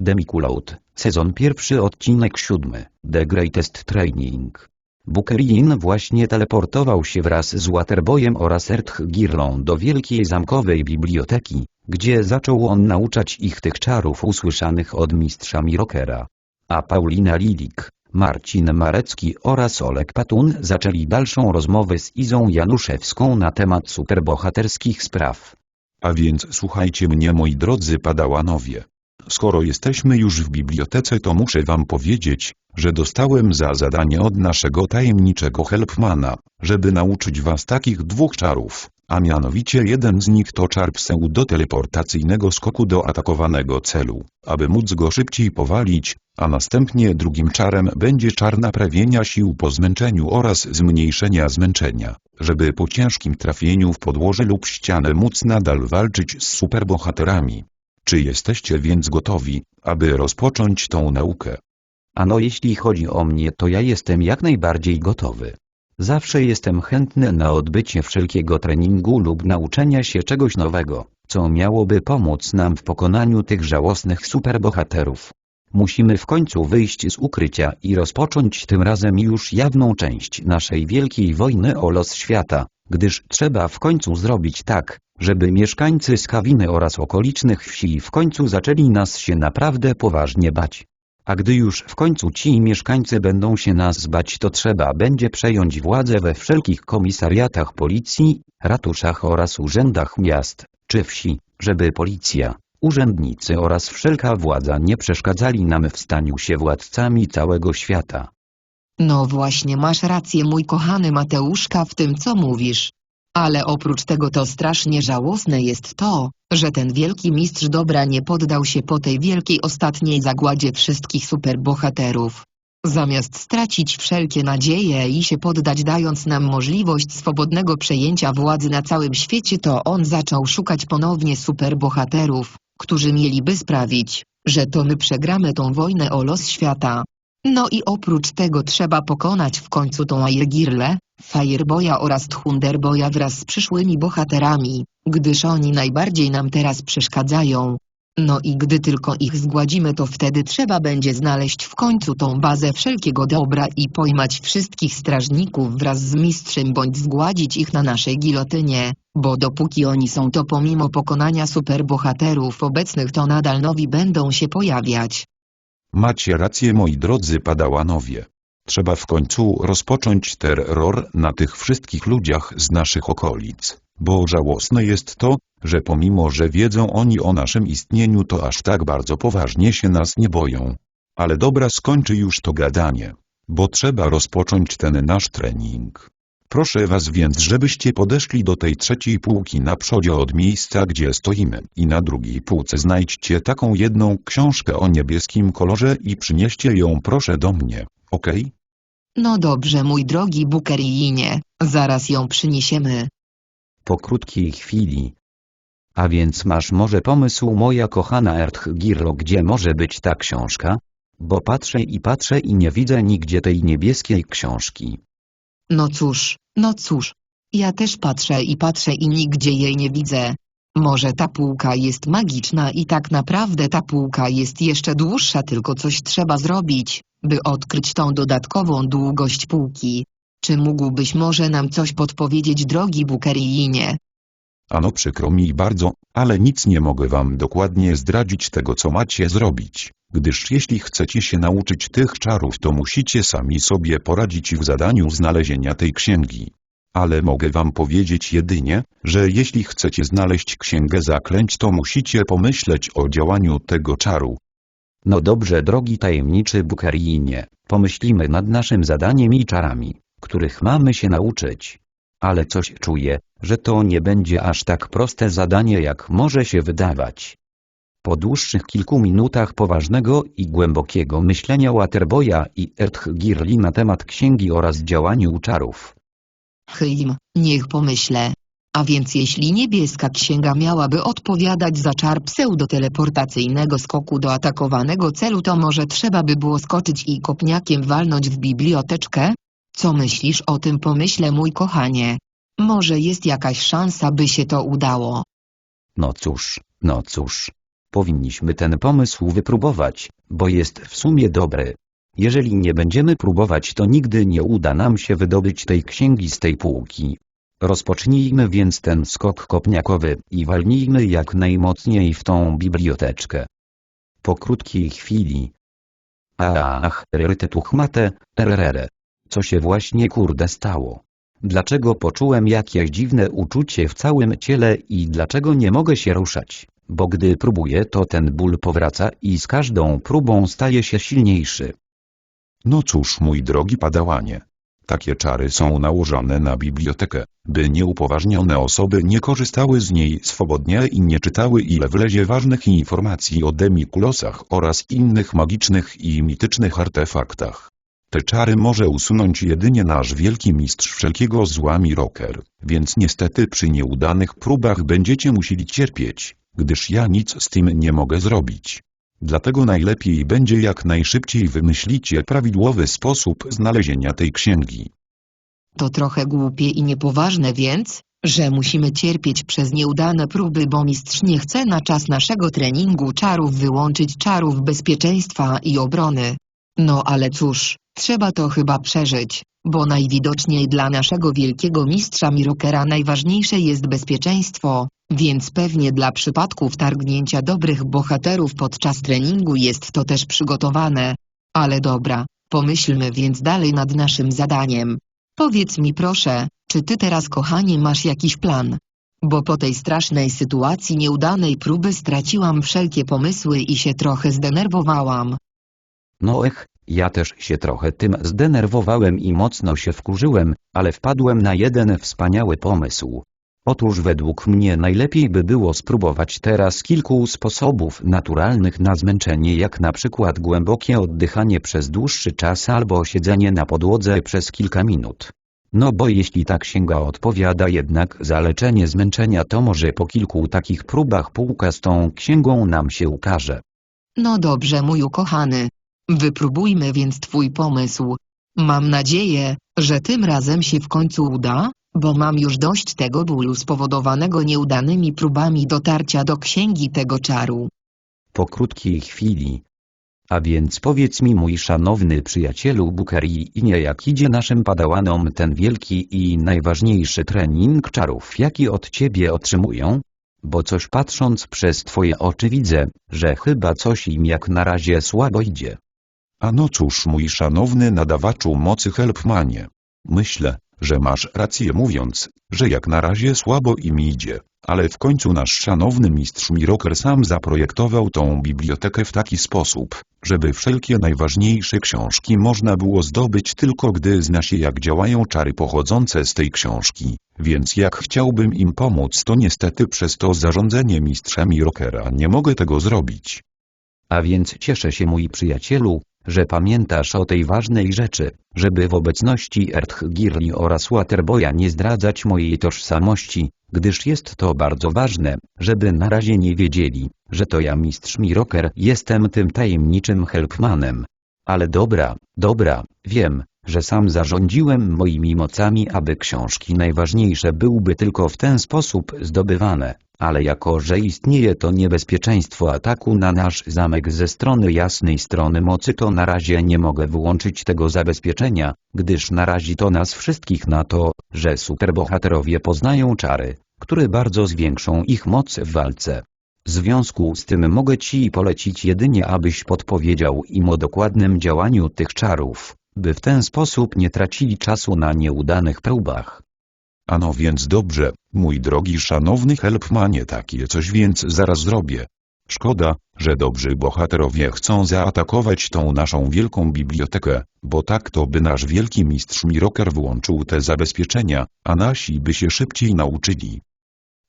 Demikulot, sezon pierwszy odcinek siódmy, The Greatest Training. Bukerin właśnie teleportował się wraz z Waterboyem oraz Girlą do wielkiej zamkowej biblioteki, gdzie zaczął on nauczać ich tych czarów usłyszanych od mistrza Mirokera. A Paulina Lilik, Marcin Marecki oraz Olek Patun zaczęli dalszą rozmowę z Izą Januszewską na temat superbohaterskich spraw. A więc słuchajcie mnie moi drodzy padałanowie. Skoro jesteśmy już w bibliotece to muszę wam powiedzieć, że dostałem za zadanie od naszego tajemniczego helpmana, żeby nauczyć was takich dwóch czarów, a mianowicie jeden z nich to czar pseudoteleportacyjnego skoku do atakowanego celu, aby móc go szybciej powalić, a następnie drugim czarem będzie czar naprawienia sił po zmęczeniu oraz zmniejszenia zmęczenia, żeby po ciężkim trafieniu w podłoże lub ścianę móc nadal walczyć z superbohaterami. Czy jesteście więc gotowi, aby rozpocząć tą naukę? Ano jeśli chodzi o mnie to ja jestem jak najbardziej gotowy. Zawsze jestem chętny na odbycie wszelkiego treningu lub nauczenia się czegoś nowego, co miałoby pomóc nam w pokonaniu tych żałosnych superbohaterów. Musimy w końcu wyjść z ukrycia i rozpocząć tym razem już jawną część naszej wielkiej wojny o los świata, gdyż trzeba w końcu zrobić tak, żeby mieszkańcy Skawiny oraz okolicznych wsi w końcu zaczęli nas się naprawdę poważnie bać. A gdy już w końcu ci mieszkańcy będą się nas bać to trzeba będzie przejąć władzę we wszelkich komisariatach policji, ratuszach oraz urzędach miast, czy wsi, żeby policja, urzędnicy oraz wszelka władza nie przeszkadzali nam w staniu się władcami całego świata. No właśnie masz rację mój kochany Mateuszka w tym co mówisz. Ale oprócz tego to strasznie żałosne jest to, że ten wielki mistrz dobra nie poddał się po tej wielkiej ostatniej zagładzie wszystkich superbohaterów. Zamiast stracić wszelkie nadzieje i się poddać dając nam możliwość swobodnego przejęcia władzy na całym świecie to on zaczął szukać ponownie superbohaterów, którzy mieliby sprawić, że to my przegramy tą wojnę o los świata. No i oprócz tego trzeba pokonać w końcu tą Airgirlę, Fireboya oraz Thunderboya wraz z przyszłymi bohaterami, gdyż oni najbardziej nam teraz przeszkadzają. No i gdy tylko ich zgładzimy to wtedy trzeba będzie znaleźć w końcu tą bazę wszelkiego dobra i pojmać wszystkich strażników wraz z mistrzem bądź zgładzić ich na naszej gilotynie, bo dopóki oni są to pomimo pokonania superbohaterów obecnych to nadal nowi będą się pojawiać. Macie rację moi drodzy padałanowie. Trzeba w końcu rozpocząć terror na tych wszystkich ludziach z naszych okolic, bo żałosne jest to, że pomimo że wiedzą oni o naszym istnieniu to aż tak bardzo poważnie się nas nie boją. Ale dobra skończy już to gadanie, bo trzeba rozpocząć ten nasz trening. Proszę was więc żebyście podeszli do tej trzeciej półki na przodzie od miejsca gdzie stoimy i na drugiej półce znajdźcie taką jedną książkę o niebieskim kolorze i przynieście ją proszę do mnie, okej? No dobrze mój drogi Bukeriinie, zaraz ją przyniesiemy. Po krótkiej chwili. A więc masz może pomysł moja kochana Ertgirlo gdzie może być ta książka? Bo patrzę i patrzę i nie widzę nigdzie tej niebieskiej książki. No cóż, no cóż. Ja też patrzę i patrzę i nigdzie jej nie widzę. Może ta półka jest magiczna i tak naprawdę ta półka jest jeszcze dłuższa tylko coś trzeba zrobić, by odkryć tą dodatkową długość półki. Czy mógłbyś może nam coś podpowiedzieć drogi Bukeriinie? Ano przykro mi bardzo, ale nic nie mogę wam dokładnie zdradzić tego co macie zrobić, gdyż jeśli chcecie się nauczyć tych czarów to musicie sami sobie poradzić w zadaniu znalezienia tej księgi. Ale mogę wam powiedzieć jedynie, że jeśli chcecie znaleźć księgę zaklęć to musicie pomyśleć o działaniu tego czaru. No dobrze drogi tajemniczy Bukeriinie, pomyślimy nad naszym zadaniem i czarami, których mamy się nauczyć. Ale coś czuję, że to nie będzie aż tak proste zadanie jak może się wydawać. Po dłuższych kilku minutach poważnego i głębokiego myślenia Waterboya i Ertgirli na temat księgi oraz działaniu czarów, Hym, niech pomyślę. A więc jeśli niebieska księga miałaby odpowiadać za czar pseudoteleportacyjnego skoku do atakowanego celu to może trzeba by było skoczyć i kopniakiem walnąć w biblioteczkę? Co myślisz o tym pomyśle mój kochanie? Może jest jakaś szansa by się to udało. no cóż, no cóż. Powinniśmy ten pomysł wypróbować, bo jest w sumie dobry. Jeżeli nie będziemy próbować to nigdy nie uda nam się wydobyć tej księgi z tej półki. Rozpocznijmy więc ten skok kopniakowy i walnijmy jak najmocniej w tą biblioteczkę. Po krótkiej chwili. Ach, rytetuchmate, rrr. Co się właśnie kurde stało? Dlaczego poczułem jakieś dziwne uczucie w całym ciele i dlaczego nie mogę się ruszać? Bo gdy próbuję to ten ból powraca i z każdą próbą staje się silniejszy. No cóż, mój drogi padałanie. Takie czary są nałożone na bibliotekę, by nieupoważnione osoby nie korzystały z niej swobodnie i nie czytały ile wlezie ważnych informacji o demikulosach oraz innych magicznych i mitycznych artefaktach. Te czary może usunąć jedynie nasz wielki mistrz wszelkiego zła Miroker, więc niestety przy nieudanych próbach będziecie musieli cierpieć, gdyż ja nic z tym nie mogę zrobić. Dlatego najlepiej będzie jak najszybciej wymyślicie prawidłowy sposób znalezienia tej księgi. To trochę głupie i niepoważne więc, że musimy cierpieć przez nieudane próby, bo mistrz nie chce na czas naszego treningu czarów wyłączyć czarów bezpieczeństwa i obrony. No ale cóż, trzeba to chyba przeżyć, bo najwidoczniej dla naszego wielkiego mistrza Mirokera najważniejsze jest bezpieczeństwo, więc pewnie dla przypadków targnięcia dobrych bohaterów podczas treningu jest to też przygotowane. Ale dobra, pomyślmy więc dalej nad naszym zadaniem. Powiedz mi proszę, czy ty teraz kochanie masz jakiś plan? Bo po tej strasznej sytuacji nieudanej próby straciłam wszelkie pomysły i się trochę zdenerwowałam. No ech, ja też się trochę tym zdenerwowałem i mocno się wkurzyłem, ale wpadłem na jeden wspaniały pomysł. Otóż według mnie najlepiej by było spróbować teraz kilku sposobów naturalnych na zmęczenie jak na przykład głębokie oddychanie przez dłuższy czas albo siedzenie na podłodze przez kilka minut. No bo jeśli ta księga odpowiada jednak za leczenie zmęczenia to może po kilku takich próbach półka z tą księgą nam się ukaże. No dobrze mój ukochany. Wypróbujmy więc twój pomysł. Mam nadzieję, że tym razem się w końcu uda, bo mam już dość tego bólu spowodowanego nieudanymi próbami dotarcia do księgi tego czaru. Po krótkiej chwili. A więc powiedz mi mój szanowny przyjacielu Bukeri i nie jak idzie naszym padałanom ten wielki i najważniejszy trening czarów jaki od ciebie otrzymują? Bo coś patrząc przez twoje oczy widzę, że chyba coś im jak na razie słabo idzie. A no cóż, mój szanowny nadawaczu mocy Helpmanie. Myślę, że masz rację mówiąc, że jak na razie słabo im idzie, ale w końcu nasz szanowny mistrz Miroker sam zaprojektował tą bibliotekę w taki sposób, żeby wszelkie najważniejsze książki można było zdobyć tylko gdy zna się jak działają czary pochodzące z tej książki, więc jak chciałbym im pomóc to niestety przez to zarządzenie mistrza Mirokera nie mogę tego zrobić. A więc cieszę się mój przyjacielu, że pamiętasz o tej ważnej rzeczy, żeby w obecności Ertgirli oraz Waterboya nie zdradzać mojej tożsamości, gdyż jest to bardzo ważne, żeby na razie nie wiedzieli, że to ja mistrz Miroker jestem tym tajemniczym helpmanem. Ale dobra, dobra, wiem, że sam zarządziłem moimi mocami, aby książki najważniejsze byłby tylko w ten sposób zdobywane, ale jako że istnieje to niebezpieczeństwo ataku na nasz zamek ze strony jasnej strony mocy to na razie nie mogę wyłączyć tego zabezpieczenia, gdyż narazi to nas wszystkich na to, że superbohaterowie poznają czary, które bardzo zwiększą ich moc w walce. W związku z tym mogę Ci polecić jedynie abyś podpowiedział im o dokładnym działaniu tych czarów, by w ten sposób nie tracili czasu na nieudanych próbach. Ano więc dobrze, mój drogi szanowny Helpmanie takie coś więc zaraz zrobię. Szkoda, że dobrzy bohaterowie chcą zaatakować tą naszą wielką bibliotekę, bo tak to by nasz wielki mistrz Miroker włączył te zabezpieczenia, a nasi by się szybciej nauczyli.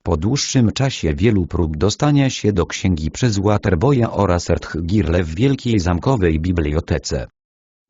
Po dłuższym czasie wielu prób dostania się do księgi przez Waterboya oraz Ertgirle w wielkiej zamkowej bibliotece.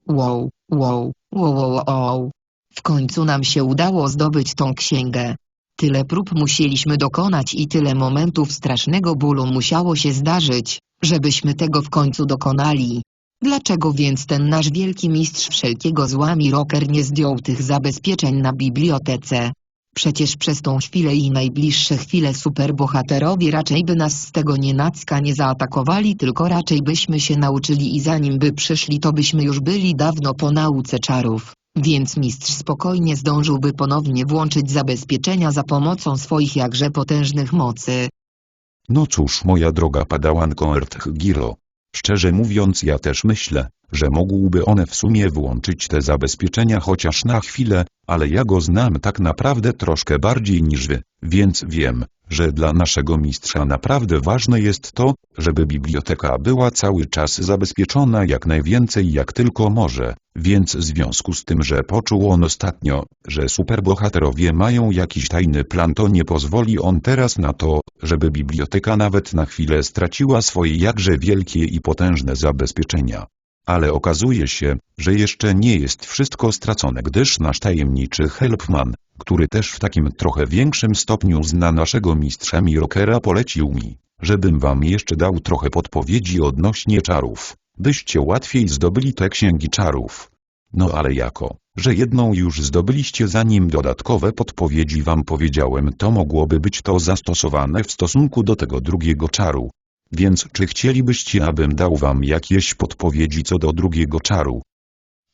Wow, wow, wow, wow, wow. W końcu nam się udało zdobyć tą księgę. Tyle prób musieliśmy dokonać i tyle momentów strasznego bólu musiało się zdarzyć, żebyśmy tego w końcu dokonali. Dlaczego więc ten nasz wielki mistrz wszelkiego zła Miroker nie zdjął tych zabezpieczeń na bibliotece? Przecież przez tą chwilę i najbliższe chwile superbohaterowie raczej by nas z tego nienacka nie zaatakowali, tylko raczej byśmy się nauczyli i zanim by przyszli to byśmy już byli dawno po nauce czarów. Więc mistrz spokojnie zdążyłby ponownie włączyć zabezpieczenia za pomocą swoich jakże potężnych mocy. No cóż, moja droga padałanko Ertgiro. Szczerze mówiąc, ja też myślę, że mógłby one w sumie włączyć te zabezpieczenia chociaż na chwilę, ale ja go znam tak naprawdę troszkę bardziej niż wy, więc wiem, że dla naszego mistrza naprawdę ważne jest to, żeby biblioteka była cały czas zabezpieczona jak najwięcej jak tylko może, więc w związku z tym, że poczuł on ostatnio, że superbohaterowie mają jakiś tajny plan to nie pozwoli on teraz na to, żeby biblioteka nawet na chwilę straciła swoje jakże wielkie i potężne zabezpieczenia. Ale okazuje się, że jeszcze nie jest wszystko stracone, gdyż nasz tajemniczy Helpman, który też w takim trochę większym stopniu zna naszego mistrza Mirokera polecił mi, żebym wam jeszcze dał trochę podpowiedzi odnośnie czarów, byście łatwiej zdobyli te księgi czarów. No ale jako, że jedną już zdobyliście zanim dodatkowe podpowiedzi wam powiedziałem to mogłoby być to zastosowane w stosunku do tego drugiego czaru. Więc czy chcielibyście abym dał wam jakieś podpowiedzi co do drugiego czaru?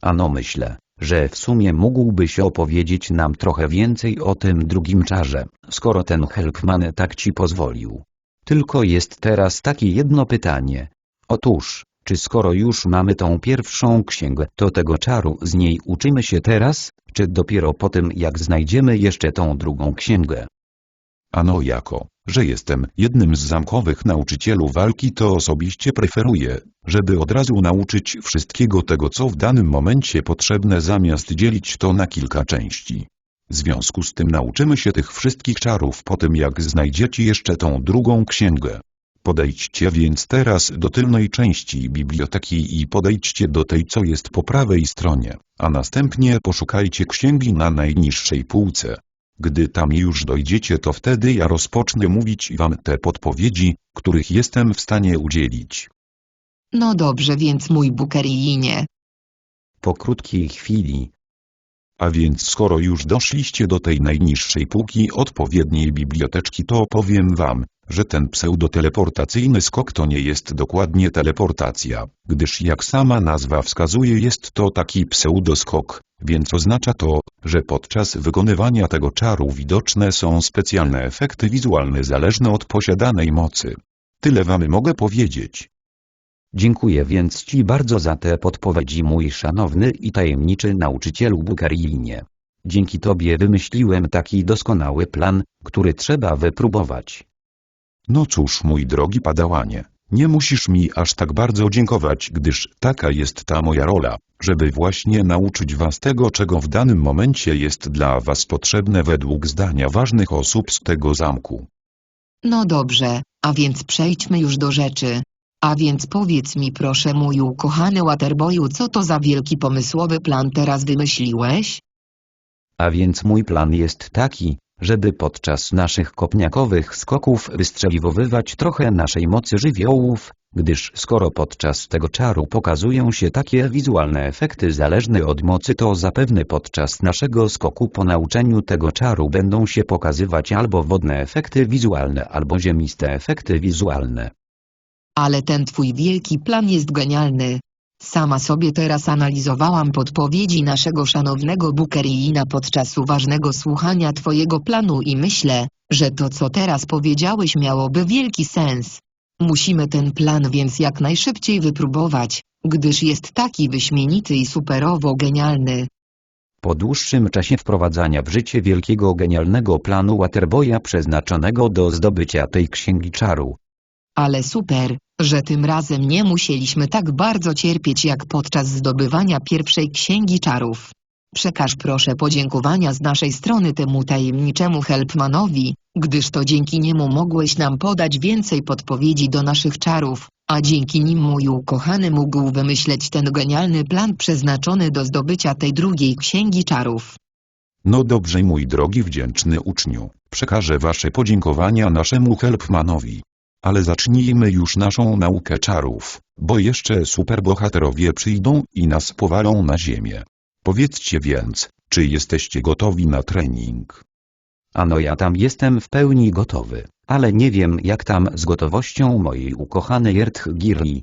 Ano myślę, że w sumie mógłbyś opowiedzieć nam trochę więcej o tym drugim czarze, skoro ten Helpman tak ci pozwolił. Tylko jest teraz takie jedno pytanie. Otóż, czy skoro już mamy tą pierwszą księgę, to tego czaru z niej uczymy się teraz, czy dopiero po tym jak znajdziemy jeszcze tą drugą księgę? Ano jako, że jestem jednym z zamkowych nauczycielów walki to osobiście preferuję, żeby od razu nauczyć wszystkiego tego co w danym momencie potrzebne zamiast dzielić to na kilka części. W związku z tym nauczymy się tych wszystkich czarów po tym jak znajdziecie jeszcze tą drugą księgę. Podejdźcie więc teraz do tylnej części biblioteki i podejdźcie do tej co jest po prawej stronie, a następnie poszukajcie księgi na najniższej półce. Gdy tam już dojdziecie to wtedy ja rozpocznę mówić wam te podpowiedzi, których jestem w stanie udzielić. No dobrze więc mój Bukeriinie. Po krótkiej chwili, A więc skoro już doszliście do tej najniższej półki odpowiedniej biblioteczki to powiem wam, że ten pseudoteleportacyjny skok to nie jest dokładnie teleportacja, gdyż jak sama nazwa wskazuje jest to taki pseudoskok, więc oznacza to, że podczas wykonywania tego czaru widoczne są specjalne efekty wizualne zależne od posiadanej mocy. Tyle wam mogę powiedzieć. Dziękuję więc Ci bardzo za te podpowiedzi mój szanowny i tajemniczy nauczycielu Bukariinie. Dzięki Tobie wymyśliłem taki doskonały plan, który trzeba wypróbować. No cóż, mój drogi padałanie, nie musisz mi aż tak bardzo dziękować, gdyż taka jest ta moja rola, żeby właśnie nauczyć was tego, czego w danym momencie jest dla was potrzebne według zdania ważnych osób z tego zamku. No dobrze, a więc przejdźmy już do rzeczy. A więc powiedz mi proszę mój ukochany Waterboyu co to za wielki pomysłowy plan teraz wymyśliłeś? A więc mój plan jest taki, żeby podczas naszych kopniakowych skoków wystrzeliwowywać trochę naszej mocy żywiołów, gdyż skoro podczas tego czaru pokazują się takie wizualne efekty zależne od mocy to zapewne podczas naszego skoku po nauczeniu tego czaru będą się pokazywać albo wodne efekty wizualne albo ziemiste efekty wizualne. Ale ten twój wielki plan jest genialny. Sama sobie teraz analizowałam podpowiedzi naszego szanownego Bukeriina podczas uważnego słuchania twojego planu i myślę, że to co teraz powiedziałeś miałoby wielki sens. Musimy ten plan więc jak najszybciej wypróbować, gdyż jest taki wyśmienity i superowo genialny. Po dłuższym czasie wprowadzania w życie wielkiego genialnego planu Waterboya przeznaczonego do zdobycia tej księgi czaru, Ale super, że tym razem nie musieliśmy tak bardzo cierpieć jak podczas zdobywania pierwszej księgi czarów. Przekaż proszę podziękowania z naszej strony temu tajemniczemu Helpmanowi, gdyż to dzięki niemu mogłeś nam podać więcej podpowiedzi do naszych czarów, a dzięki nim mój ukochany mógł wymyśleć ten genialny plan przeznaczony do zdobycia tej drugiej księgi czarów. No dobrze mój drogi wdzięczny uczniu, przekażę wasze podziękowania naszemu Helpmanowi. Ale zacznijmy już naszą naukę czarów, bo jeszcze superbohaterowie przyjdą i nas powalą na ziemię. Powiedzcie więc, czy jesteście gotowi na trening? Ano ja tam jestem w pełni gotowy, ale nie wiem jak tam z gotowością mojej ukochanej Ertgirli.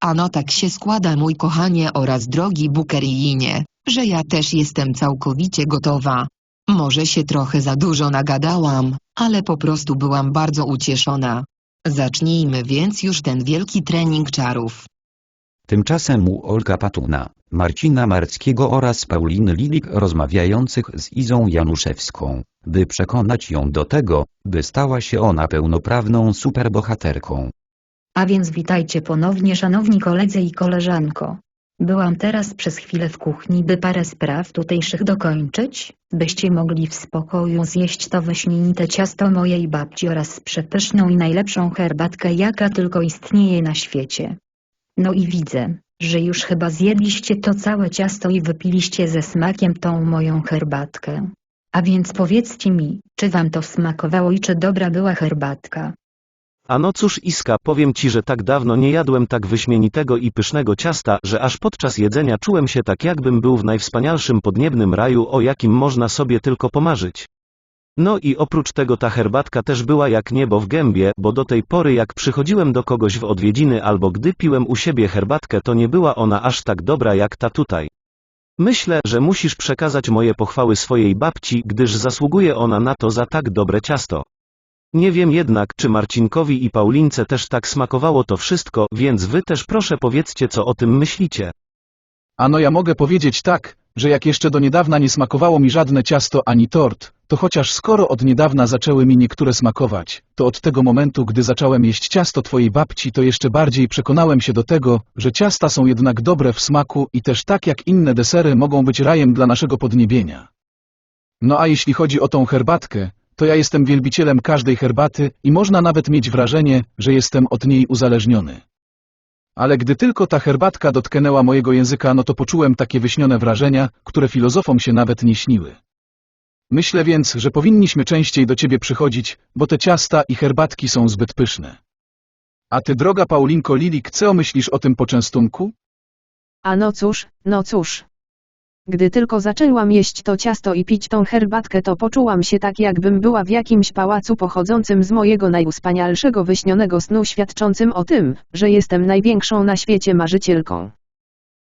Ano tak się składa mój kochanie oraz drogi Bukeriinie, że ja też jestem całkowicie gotowa. Może się trochę za dużo nagadałam, ale po prostu byłam bardzo ucieszona. Zacznijmy więc już ten wielki trening czarów. Tymczasem u Olka Patuna, Marcina Marckiego oraz Pauliny Lilik rozmawiających z Izą Januszewską, by przekonać ją do tego, by stała się ona pełnoprawną superbohaterką. A więc witajcie ponownie szanowni koledzy i koleżanko. Byłam teraz przez chwilę w kuchni, by parę spraw tutejszych dokończyć, byście mogli w spokoju zjeść to wyśmienite ciasto mojej babci oraz przepyszną i najlepszą herbatkę jaka tylko istnieje na świecie. No i widzę, że już chyba zjedliście to całe ciasto i wypiliście ze smakiem tą moją herbatkę. A więc powiedzcie mi, czy wam to smakowało i czy dobra była herbatka. A no cóż Iska, powiem ci, że tak dawno nie jadłem tak wyśmienitego i pysznego ciasta, że aż podczas jedzenia czułem się tak jakbym był w najwspanialszym podniebnym raju, o jakim można sobie tylko pomarzyć. No i oprócz tego ta herbatka też była jak niebo w gębie, bo do tej pory jak przychodziłem do kogoś w odwiedziny albo gdy piłem u siebie herbatkę to nie była ona aż tak dobra jak ta tutaj. Myślę, że musisz przekazać moje pochwały swojej babci, gdyż zasługuje ona na to za tak dobre ciasto. Nie wiem jednak, czy Marcinkowi i Paulince też tak smakowało to wszystko, więc wy też proszę powiedzcie co o tym myślicie. Ano ja mogę powiedzieć tak, że jak jeszcze do niedawna nie smakowało mi żadne ciasto ani tort, to chociaż skoro od niedawna zaczęły mi niektóre smakować, to od tego momentu, gdy zacząłem jeść ciasto twojej babci, to jeszcze bardziej przekonałem się do tego, że ciasta są jednak dobre w smaku i też tak jak inne desery mogą być rajem dla naszego podniebienia. No a jeśli chodzi o tą herbatkę, to ja jestem wielbicielem każdej herbaty i można nawet mieć wrażenie, że jestem od niej uzależniony. Ale gdy tylko ta herbatka dotknęła mojego języka, no to poczułem takie wyśnione wrażenia, które filozofom się nawet nie śniły. Myślę więc, że powinniśmy częściej do ciebie przychodzić, bo te ciasta i herbatki są zbyt pyszne. A ty, droga Paulinko Lilik, co myślisz o tym poczęstunku? A no cóż, no cóż. Gdy tylko zaczęłam jeść to ciasto i pić tą herbatkę, to poczułam się tak, jakbym była w jakimś pałacu pochodzącym z mojego najwspanialszego wyśnionego snu, świadczącym o tym, że jestem największą na świecie marzycielką.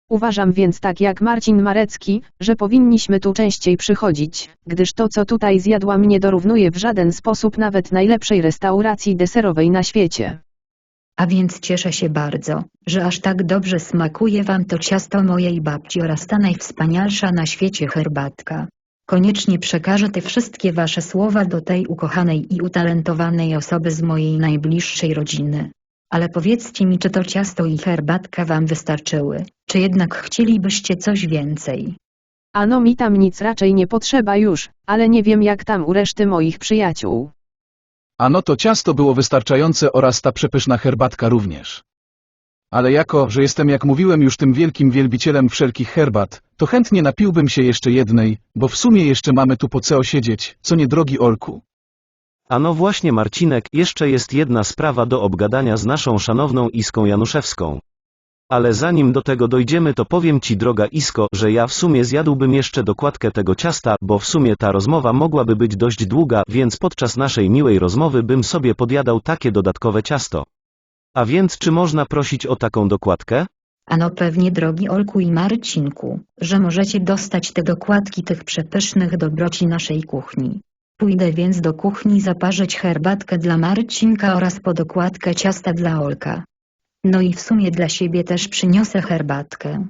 Uważam więc tak jak Marcin Marecki, że powinniśmy tu częściej przychodzić, gdyż to co tutaj zjadłam nie dorównuje w żaden sposób nawet najlepszej restauracji deserowej na świecie. A więc cieszę się bardzo, że aż tak dobrze smakuje wam to ciasto mojej babci oraz ta najwspanialsza na świecie herbatka. Koniecznie przekażę te wszystkie wasze słowa do tej ukochanej i utalentowanej osoby z mojej najbliższej rodziny. Ale powiedzcie mi, czy to ciasto i herbatka wam wystarczyły, czy jednak chcielibyście coś więcej? Ano mi tam nic raczej nie potrzeba już, ale nie wiem jak tam u reszty moich przyjaciół. Ano to ciasto było wystarczające oraz ta przepyszna herbatka również. Ale jako, że jestem jak mówiłem już tym wielkim wielbicielem wszelkich herbat, to chętnie napiłbym się jeszcze jednej, bo w sumie jeszcze mamy tu po co siedzieć, co nie drogi Olku. A no właśnie Marcinek, jeszcze jest jedna sprawa do obgadania z naszą szanowną Iską Januszewską. Ale zanim do tego dojdziemy to powiem ci droga Isko, że ja w sumie zjadłbym jeszcze dokładkę tego ciasta, bo w sumie ta rozmowa mogłaby być dość długa, więc podczas naszej miłej rozmowy bym sobie podjadał takie dodatkowe ciasto. A więc czy można prosić o taką dokładkę? Ano pewnie drogi Olku i Marcinku, że możecie dostać te dokładki tych przepysznych dobroci naszej kuchni. Pójdę więc do kuchni zaparzyć herbatkę dla Marcinka oraz po dokładkę ciasta dla Olka. No i w sumie dla siebie też przyniosę herbatkę.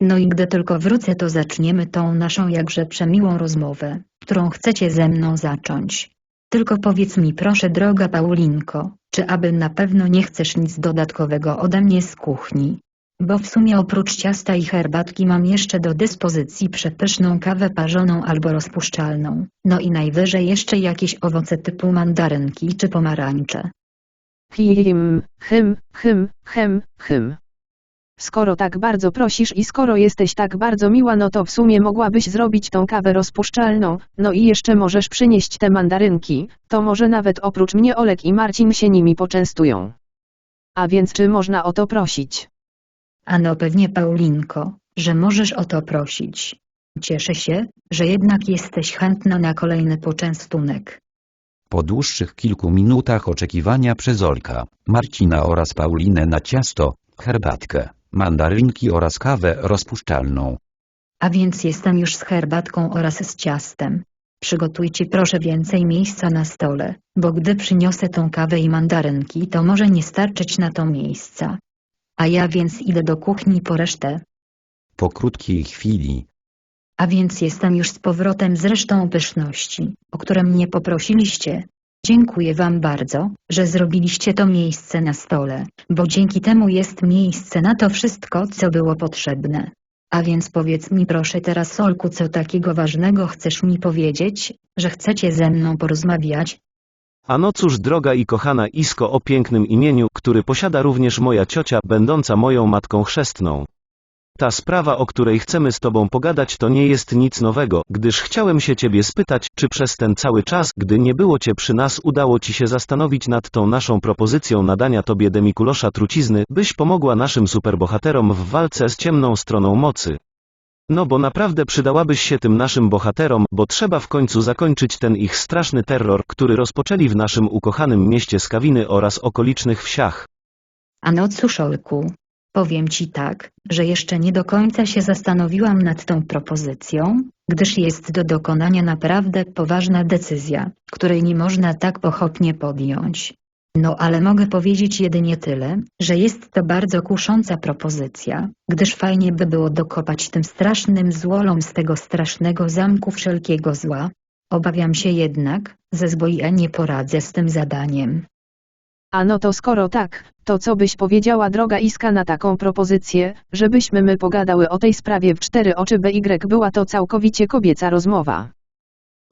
No i gdy tylko wrócę to zaczniemy tą naszą jakże przemiłą rozmowę, którą chcecie ze mną zacząć. Tylko powiedz mi proszę droga Paulinko, czy aby na pewno nie chcesz nic dodatkowego ode mnie z kuchni? Bo w sumie oprócz ciasta i herbatki mam jeszcze do dyspozycji przepyszną kawę parzoną albo rozpuszczalną, no i najwyżej jeszcze jakieś owoce typu mandarynki czy pomarańcze. Him, hym, hym, hem, hym. Skoro tak bardzo prosisz i skoro jesteś tak bardzo miła, no to w sumie mogłabyś zrobić tą kawę rozpuszczalną, no i jeszcze możesz przynieść te mandarynki, to może nawet oprócz mnie Olek i Marcin się nimi poczęstują. A więc czy można o to prosić? Ano pewnie Paulinko, że możesz o to prosić. Cieszę się, że jednak jesteś chętna na kolejny poczęstunek. Po dłuższych kilku minutach oczekiwania przez Olka, Marcina oraz Paulinę na ciasto, herbatkę, mandarynki oraz kawę rozpuszczalną. A więc jestem już z herbatką oraz z ciastem. Przygotujcie proszę więcej miejsca na stole, bo gdy przyniosę tą kawę i mandarynki to może nie starczyć na to miejsca. A ja więc idę do kuchni po resztę. Po krótkiej chwili, A więc jestem już z powrotem z resztą pyszności, o które mnie poprosiliście. Dziękuję wam bardzo, że zrobiliście to miejsce na stole, bo dzięki temu jest miejsce na to wszystko, co było potrzebne. A więc powiedz mi proszę teraz Solku, co takiego ważnego chcesz mi powiedzieć, że chcecie ze mną porozmawiać? A no cóż droga i kochana Isko o pięknym imieniu, który posiada również moja ciocia, będąca moją matką chrzestną. Ta sprawa, o której chcemy z tobą pogadać, to nie jest nic nowego, gdyż chciałem się ciebie spytać, czy przez ten cały czas, gdy nie było cię przy nas, udało ci się zastanowić nad tą naszą propozycją nadania tobie demikulosza trucizny, byś pomogła naszym superbohaterom w walce z ciemną stroną mocy. No bo naprawdę przydałabyś się tym naszym bohaterom, bo trzeba w końcu zakończyć ten ich straszny terror, który rozpoczęli w naszym ukochanym mieście Skawiny oraz okolicznych wsiach. A no cóż Olku, powiem ci tak, że jeszcze nie do końca się zastanowiłam nad tą propozycją, gdyż jest do dokonania naprawdę poważna decyzja, której nie można tak pochopnie podjąć. No ale mogę powiedzieć jedynie tyle, że jest to bardzo kusząca propozycja, gdyż fajnie by było dokopać tym strasznym złolom z tego strasznego zamku wszelkiego zła. Obawiam się jednak, ze zboja nie poradzę z tym zadaniem. A no to skoro tak, to co byś powiedziała droga Iska na taką propozycję, żebyśmy my pogadały o tej sprawie w cztery oczy BY była to całkowicie kobieca rozmowa.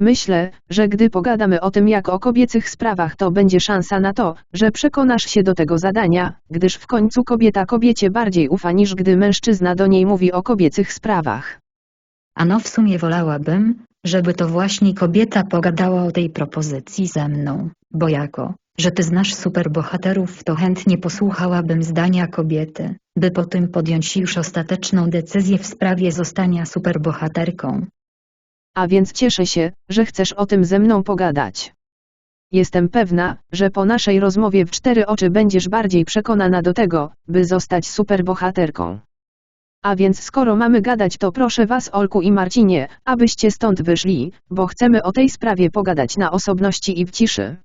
Myślę, że gdy pogadamy o tym jak o kobiecych sprawach to będzie szansa na to, że przekonasz się do tego zadania, gdyż w końcu kobieta kobiecie bardziej ufa niż gdy mężczyzna do niej mówi o kobiecych sprawach. A no w sumie wolałabym, żeby to właśnie kobieta pogadała o tej propozycji ze mną, bo jako, że ty znasz superbohaterów to chętnie posłuchałabym zdania kobiety, by potem podjąć już ostateczną decyzję w sprawie zostania superbohaterką. A więc cieszę się, że chcesz o tym ze mną pogadać. Jestem pewna, że po naszej rozmowie w cztery oczy będziesz bardziej przekonana do tego, by zostać superbohaterką. A więc skoro mamy gadać to proszę was Olku i Marcinie, abyście stąd wyszli, bo chcemy o tej sprawie pogadać na osobności i w ciszy.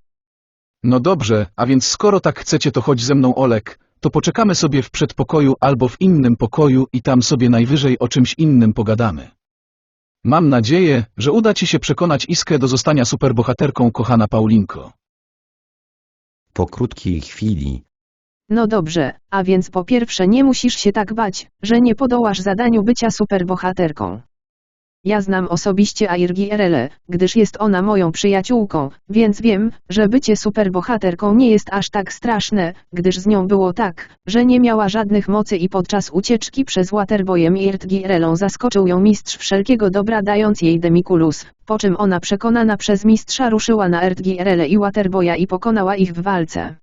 No dobrze, a więc skoro tak chcecie to chodź ze mną Olek, to poczekamy sobie w przedpokoju albo w innym pokoju i tam sobie najwyżej o czymś innym pogadamy. Mam nadzieję, że uda ci się przekonać Iskę do zostania superbohaterką kochana Paulinko. po krótkiej chwili, No dobrze, a więc po pierwsze nie musisz się tak bać, że nie podołasz zadaniu bycia superbohaterką. Ja znam osobiście Airgierele, gdyż jest ona moją przyjaciółką, więc wiem, że bycie superbohaterką nie jest aż tak straszne, gdyż z nią było tak, że nie miała żadnych mocy i podczas ucieczki przez Waterboyem i Erdgierelą zaskoczył ją mistrz wszelkiego dobra dając jej Demikulus, po czym ona przekonana przez mistrza ruszyła na Erdgierele i Waterboya i pokonała ich w walce.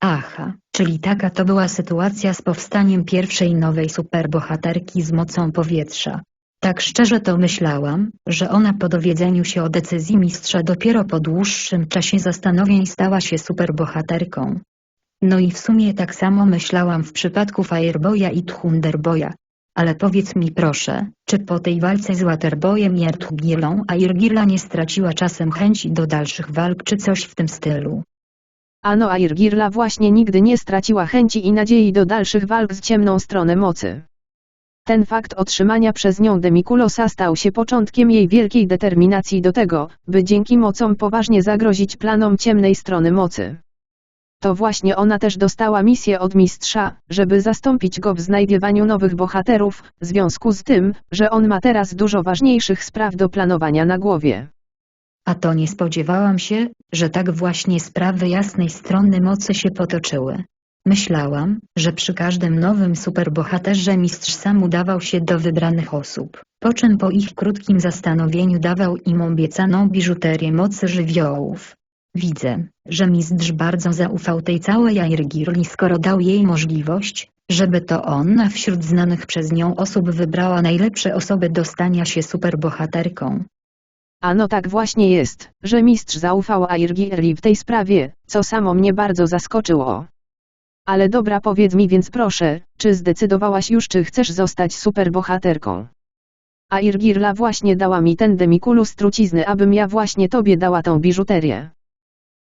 Aha, czyli taka to była sytuacja z powstaniem pierwszej nowej superbohaterki z mocą powietrza. Tak szczerze to myślałam, że ona po dowiedzeniu się o decyzji mistrza dopiero po dłuższym czasie zastanowień stała się superbohaterką. No i w sumie tak samo myślałam w przypadku Fireboya i Thunderboya. Ale powiedz mi proszę, czy po tej walce z Waterboyem i Erdgilą Airgila nie straciła czasem chęci do dalszych walk czy coś w tym stylu? Ano Airgirla właśnie nigdy nie straciła chęci i nadziei do dalszych walk z ciemną stronę mocy. Ten fakt otrzymania przez nią Demikulosa stał się początkiem jej wielkiej determinacji do tego, by dzięki mocom poważnie zagrozić planom ciemnej strony mocy. To właśnie ona też dostała misję od mistrza, żeby zastąpić go w znajdywaniu nowych bohaterów, w związku z tym, że on ma teraz dużo ważniejszych spraw do planowania na głowie. A to nie spodziewałam się, że tak właśnie sprawy jasnej strony mocy się potoczyły. Myślałam, że przy każdym nowym superbohaterze mistrz sam udawał się do wybranych osób, po czym po ich krótkim zastanowieniu dawał im obiecaną biżuterię mocy żywiołów. Widzę, że mistrz bardzo zaufał tej całej Airgirli skoro dał jej możliwość, Żeby to ona wśród znanych przez nią osób wybrała najlepsze osoby do stania się superbohaterką. A no tak właśnie jest, że mistrz zaufał Airgirli w tej sprawie, co samo mnie bardzo zaskoczyło. Ale dobra powiedz mi więc proszę, czy zdecydowałaś już czy chcesz zostać superbohaterką? Airgirla właśnie dała mi ten demikulus trucizny abym ja właśnie tobie dała tą biżuterię.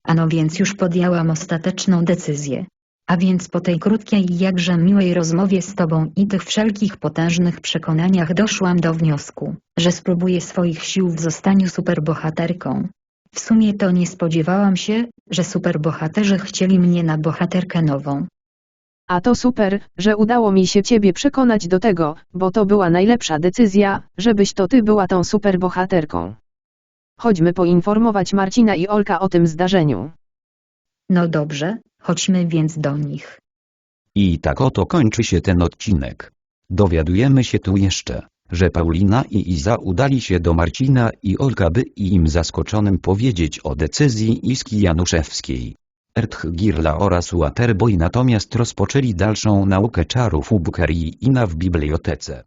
A no więc już podjęłam ostateczną decyzję. A więc po tej krótkiej i jakże miłej rozmowie z tobą i tych wszelkich potężnych przekonaniach doszłam do wniosku, że spróbuję swoich sił w zostaniu superbohaterką. W sumie to nie spodziewałam się, że superbohaterzy chcieli mnie na bohaterkę nową. A to super, że udało mi się ciebie przekonać do tego, bo to była najlepsza decyzja, żebyś to ty była tą superbohaterką. Chodźmy poinformować Marcina i Olka o tym zdarzeniu. No dobrze, chodźmy więc do nich. I tak oto kończy się ten odcinek. Dowiadujemy się tu jeszcze, że Paulina i Iza udali się do Marcina i Olka by im zaskoczonym powiedzieć o decyzji Iski Januszewskiej. Ertch Girla oraz Waterboy natomiast rozpoczęli dalszą naukę czarów u Bukerii i na w bibliotece.